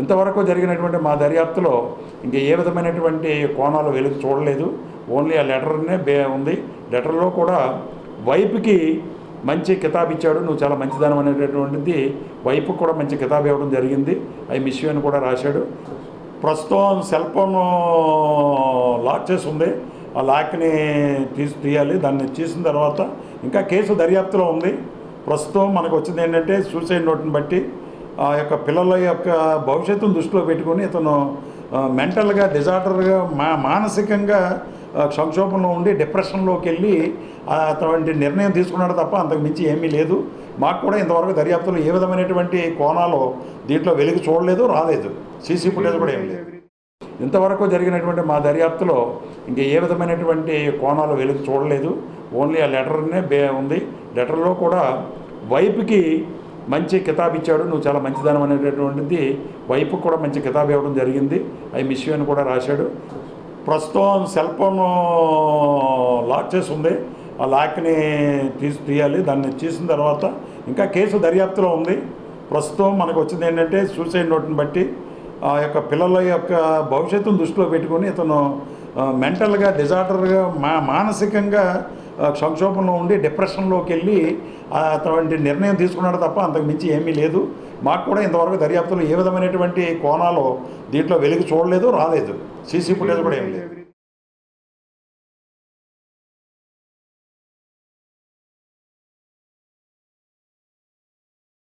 ఇంతవరకు జరిగినటువంటి మా దర్యాప్తులో ఇంకా ఏ విధమైనటువంటి కోణాలు వెలుగు చూడలేదు. ఓన్లీ ఆ లెటర్నే బే ఉంది. లెటర్లో కూడా వైపుకి మంచి కితాబ్ ఇచ్చాడు. నువ్వు చాలా మంచిదనం అనేటటువంటిది వైపు కూడా మంచి కితాబ్ ఇవ్వడం జరిగింది. ఐ మిస్ యూ అని కూడా రాశాడు. ప్రస్తుతం సెల్ ఫోన్ లాక్ చేసి ఉంది. ఆ లాక్ని తీసి తీయాలి. దాన్ని తీసిన తర్వాత ఇంకా కేసు దర్యాప్తులో ఉంది. ప్రస్తుతం మనకు వచ్చింది ఏంటంటే సూసైడ్ నోట్ని బట్టి ఆ యొక్క పిల్లల యొక్క భవిష్యత్తును దృష్టిలో పెట్టుకొని ఇతను మెంటల్గా డిజార్డర్గా మా మానసికంగా సంక్షోభంలో ఉండి డిప్రెషన్లోకి వెళ్ళి అటువంటి నిర్ణయం తీసుకున్నాడు తప్ప అంతకు మించి ఏమీ లేదు. మాకు కూడా ఇంతవరకు దర్యాప్తులో ఏ విధమైనటువంటి కోణాలు దీంట్లో వెలుగు చూడలేదు రాలేదు. సీసీ ఫుటేజ్ కూడా ఏం లేదు. ఇంతవరకు జరిగినటువంటి మా దర్యాప్తులో ఇంకా ఏ విధమైనటువంటి కోణాలు వెలుగు చూడలేదు. ఓన్లీ ఆ లెటర్నే బే ఉంది. లెటర్లో కూడా వైపుకి మంచి కితాబ్ ఇచ్చాడు. నువ్వు చాలా మంచిదనం అనేటటువంటిది వైపు కూడా మంచి కితాబ్ ఇవ్వడం జరిగింది. ఐ మిస్ యూ అని కూడా రాశాడు. ప్రస్తుతం సెల్ ఫోన్ లాక్ చేసి ఉంది. ఆ లాక్ని తీసి తీయాలి. దాన్ని తీసిన తర్వాత ఇంకా కేసు దర్యాప్తులో ఉంది. ప్రస్తుతం మనకు వచ్చింది ఏంటంటే సూసైడ్ నోట్ని బట్టి ఆ యొక్క పిల్లల యొక్క భవిష్యత్తును దృష్టిలో పెట్టుకొని ఇతను మెంటల్గా డిజార్డర్గా మా మానసికంగా సంక్షోభంలో ఉండి డిప్రెషన్లోకి వెళ్ళి అటువంటి నిర్ణయం తీసుకున్నాడు తప్ప అంతకు మించి ఏమీ లేదు. మాకు కూడా ఇంతవరకు దర్యాప్తులో ఏ విధమైనటువంటి కోణాలు దీంట్లో వెలుగు చూడలేదు రాలేదు. సీసీ ఫుటేజ్ కూడా ఏం లేదు.